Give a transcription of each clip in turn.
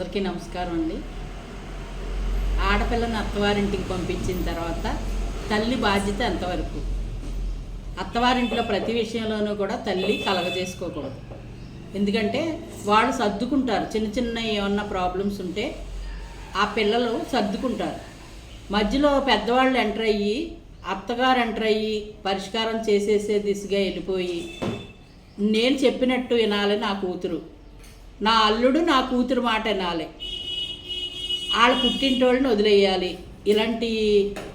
అందరికీ నమస్కారం అండి. ఆడపిల్లని అత్తవారింటికి పంపించిన తర్వాత తల్లి బాధ్యత ఎంతవరకు? అత్తవారింట్లో ప్రతి విషయంలోనూ కూడా తల్లి కలగజేసుకోకూడదు. ఎందుకంటే వాళ్ళు సర్దుకుంటారు. చిన్న చిన్న ఏమన్నా ప్రాబ్లమ్స్ ఉంటే ఆ పిల్లలు సర్దుకుంటారు. మధ్యలో పెద్దవాళ్ళు ఎంటర్ అయ్యి అత్తగారు ఎంటర్ అయ్యి పరిష్కారం చేసేసే దిశగా వెళ్ళిపోయి నేను చెప్పినట్టు వినాలి నా కూతురు. నా అల్లుడు నా కూతురు మాట వినాలి. వాళ్ళ పుట్టింటోళ్ళని వదిలేయాలి. ఇలాంటి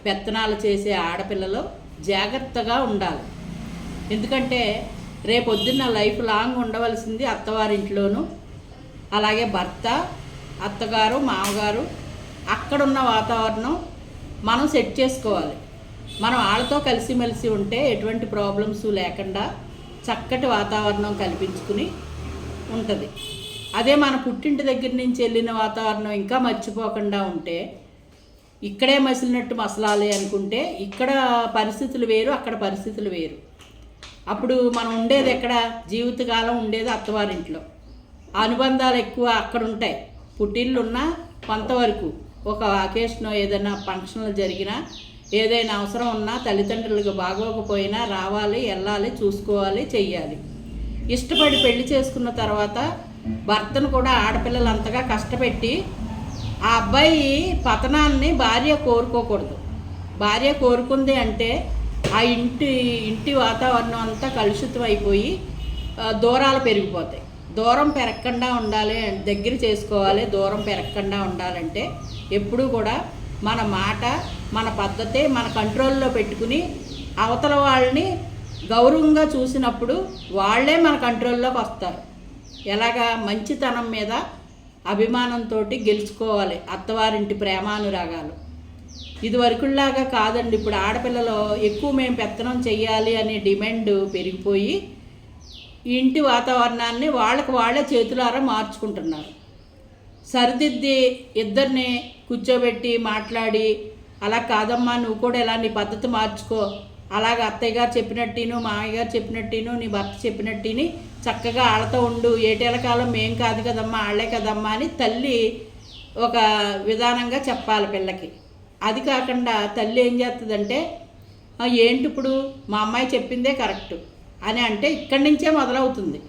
పెత్తనాలు చేసే ఆడపిల్లలు జాగ్రత్తగా ఉండాలి. ఎందుకంటే రేపొద్దున్న లైఫ్ లాంగ్ ఉండవలసింది అత్తవారింట్లోనూ అలాగే భర్త అత్తగారు మామగారు అక్కడున్న వాతావరణం మనం సెట్ చేసుకోవాలి. మనం వాళ్ళతో కలిసిమెలిసి ఉంటే ఎటువంటి ప్రాబ్లమ్స్ లేకుండా చక్కటి వాతావరణం కల్పించుకుని ఉంటుంది. అదే మన పుట్టింటి దగ్గర నుంచి వెళ్ళిన వాతావరణం ఇంకా మర్చిపోకుండా ఉంటే ఇక్కడే మసిలినట్టు మసలాలి అనుకుంటే ఇక్కడ పరిస్థితులు వేరు అక్కడ పరిస్థితులు వేరు. అప్పుడు మనం ఉండేది ఎక్కడ? జీవితకాలం ఉండేది అత్తవారింట్లో. అనుబంధాలు ఎక్కువ అక్కడ ఉంటాయి. పుట్టిళ్ళు ఉన్నా కొంతవరకు ఒక అకేషన్ ఏదైనా ఫంక్షన్లు జరిగినా ఏదైనా అవసరం ఉన్నా తల్లిదండ్రులకు బాగోకపోయినా రావాలి వెళ్ళాలి చూసుకోవాలి చెయ్యాలి. ఇష్టపడి పెళ్ళి చేసుకున్న తర్వాత భర్తను కూడా ఆడపిల్లలు అంతగా కష్టపెట్టి ఆ అబ్బాయి పతనాన్ని భార్య కోరుకోకూడదు. భార్య కోరుకుంది అంటే ఆ ఇంటి ఇంటి వాతావరణం అంతా కలుషితం అయిపోయి దూరాలు పెరిగిపోతాయి. దూరం పెరగకుండా ఉండాలి దగ్గర చేసుకోవాలి దూరం పెరగకుండా ఉండాలంటే ఎప్పుడూ కూడా మన మాట మన పద్ధతి మన కంట్రోల్లో పెట్టుకుని అవతల వాళ్ళని గౌరవంగా చూసినప్పుడు వాళ్ళే మన కంట్రోల్లోకి వస్తారు. ఎలాగా మంచితనం మీద అభిమానంతో గెలుచుకోవాలి అత్తవారింటి ప్రేమానురాగాలు. ఇదివరకులాగా కాదండి ఇప్పుడు ఆడపిల్లలు ఎక్కువ మేము పెత్తనం చెయ్యాలి అనే డిమాండ్ పెరిగిపోయి ఇంటి వాతావరణాన్ని వాళ్ళకు వాళ్ళే చేతులారా మార్చుకుంటున్నారు. సరిదిద్ది ఇద్దరిని కూర్చోబెట్టి మాట్లాడి అలా కాదమ్మా నువ్వు కూడా ఇలా నీ పద్ధతి మార్చుకో అలాగ అత్తయ్య గారు చెప్పినట్టును మామయ్య గారు చెప్పినట్టును నీ భర్త చెప్పినట్టుని చక్కగా వాళ్ళతో ఉండు. ఏటేళ్ళ కాలం మేం కాదు కదమ్మా వాళ్ళే కదమ్మా అని తల్లి ఒక విధానంగా చెప్పాలి పిల్లకి. అది కాకుండా తల్లి ఏం చేస్తుందంటే ఏంటి ఇప్పుడు? మా అమ్మాయి చెప్పిందే కరెక్ట్ అని అంటే ఇక్కడి నుంచే మొదలవుతుంది.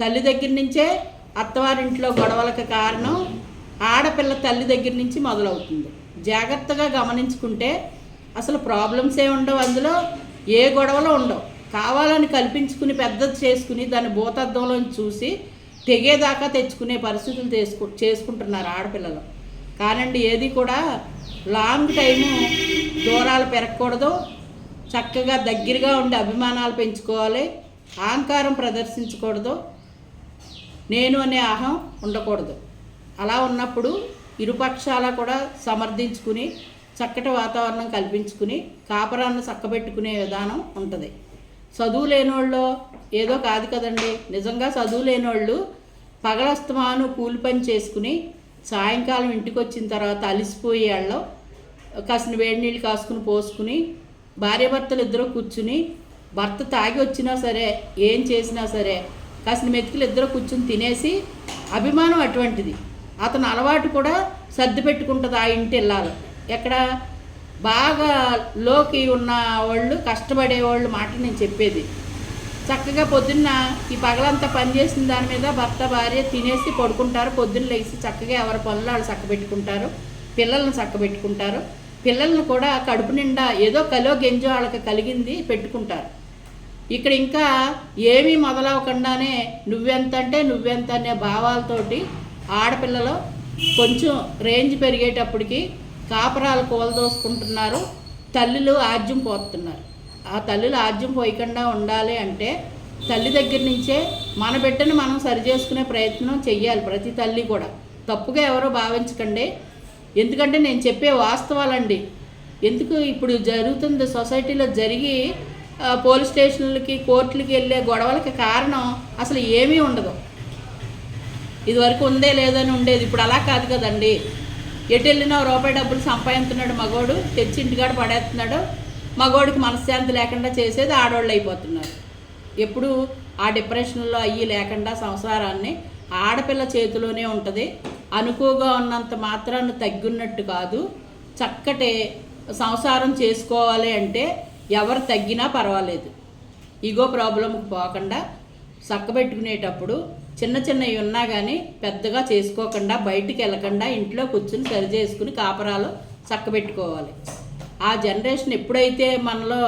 తల్లి దగ్గర నుంచే అత్తవారింట్లో గొడవలకు కారణం ఆడపిల్ల తల్లి దగ్గర నుంచి మొదలవుతుంది. జాగ్రత్తగా గమనించుకుంటే అసలు ప్రాబ్లమ్స్ ఏ ఉండవు అందులో ఏ గొడవలు ఉండవు. కావాలని కల్పించుకుని పెద్దది చేసుకుని దాన్ని భూతద్దంలో చూసి తెగేదాకా తెచ్చుకునే పరిస్థితులు చేసుకు చేసుకుంటున్నారు ఆడపిల్లలు. కానండి ఏది కూడా లాంగ్ టైము దూరాలు పెరగకూడదు. చక్కగా దగ్గరగా ఉండి అభిమానాలు పెంచుకోవాలి. అహంకారం ప్రదర్శించకూడదు. నేను అనే అహం ఉండకూడదు. అలా ఉన్నప్పుడు ఇరుపక్షాల కూడా సమర్థించుకుని చక్కటి వాతావరణం కల్పించుకుని కాపరాన్ని చక్కబెట్టుకునే విధానం ఉంటుంది. చదువు లేనోళ్ళు ఏదో కాదు కదండి. నిజంగా చదువు లేనోళ్ళు పగలస్తమాను కూలి పని చేసుకుని సాయంకాలం ఇంటికి వచ్చిన తర్వాత అలిసిపోయే వాళ్ళు కాసిన వేడి నీళ్ళు కాసుకుని పోసుకుని భార్యాభర్తలు ఇద్దరు కూర్చుని భర్త తాగి వచ్చినా సరే ఏం చేసినా సరే కాసిన మెతుకులు ఇద్దరు కూర్చుని తినేసి అభిమానం అటువంటిది. అతను అలవాటు కూడా సర్ది పెట్టుకుంటుంది ఆ ఇంటి వెళ్ళాలి ఎక్కడ బాగా లోకి ఉన్న వాళ్ళు కష్టపడే వాళ్ళు మాట నేను చెప్పేది. చక్కగా పొద్దున్న ఈ పగలంతా పని చేసిన దాని మీద భర్త భార్య తినేసి పడుకుంటారు. పొద్దున్న లేచి చక్కగా ఎవరి పనులు వాళ్ళు చక్కబెట్టుకుంటారు. పిల్లల్ని చక్కబెట్టుకుంటారు. పిల్లల్ని కూడా కడుపు నిండా ఏదో కలో గెంజో వాళ్ళకి కలిగింది పెట్టుకుంటారు. ఇక్కడ ఇంకా ఏమీ మొదలవకుండానే నువ్వెంత అంటే నువ్వెంత అనే భావాలతోటి ఆడపిల్లలు కొంచెం రేంజ్ పెరిగేటప్పటికి కాపరాలు కూలదోసుకుంటున్నారు తల్లులు ఆజ్యం పోతున్నారు. ఆ తల్లులు ఆజ్యం పోయకుండా ఉండాలి అంటే తల్లి దగ్గర నుంచే మన బిడ్డను మనం సరి చేసుకునే ప్రయత్నం చెయ్యాలి ప్రతి తల్లి కూడా. తప్పుగా ఎవరో భావించకండి. ఎందుకంటే నేను చెప్పే వాస్తవాలండి. ఎందుకు ఇప్పుడు జరుగుతుంది సొసైటీలో జరిగి పోలీస్ స్టేషన్లకి కోర్టులకి వెళ్ళే గొడవలకి కారణం అసలు ఏమీ ఉండదు. ఇదివరకు ఉందే లేదని ఉండేది. ఇప్పుడు అలా కాదు కదండి. ఎటు వెళ్ళినా రూపాయి డబ్బులు సంపాదిస్తున్నాడు మగోడు తెచ్చి ఇంటికాడ పడేస్తున్నాడు. మగోడికి మనశ్శాంతి లేకుండా చేసేది ఆడవాళ్ళు అయిపోతున్నారు. ఎప్పుడు ఆ డిప్రెషన్లో అయ్యి లేకుండా సంసారాన్ని ఆడపిల్ల చేతిలోనే ఉంటుంది. అనుకోగా ఉన్నంత మాత్రాన్ని తగ్గున్నట్టు కాదు. చక్కటే సంసారం చేసుకోవాలి అంటే ఎవరు తగ్గినా పర్వాలేదు. ఈగో ప్రాబ్లంకి పోకుండా చక్కబెట్టుకునేటప్పుడు చిన్న చిన్నవి ఉన్నా కానీ పెద్దగా చేసుకోకుండా బయటికి వెళ్ళకుండా ఇంట్లో కూర్చుని సరి చేసుకుని కాపరాలు చక్కబెట్టుకోవాలి ఆ జనరేషన్ ఎప్పుడైతే మనలో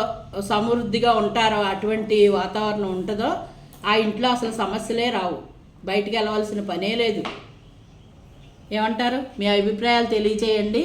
సమృద్ధిగా ఉంటారో అటువంటి వాతావరణం ఉంటుందో ఆ ఇంట్లో అసలు సమస్యలే రావు. బయటికి వెళ్ళవలసిన పనే లేదు. ఏమంటారు? మీ అభిప్రాయాలు తెలియచేయండి.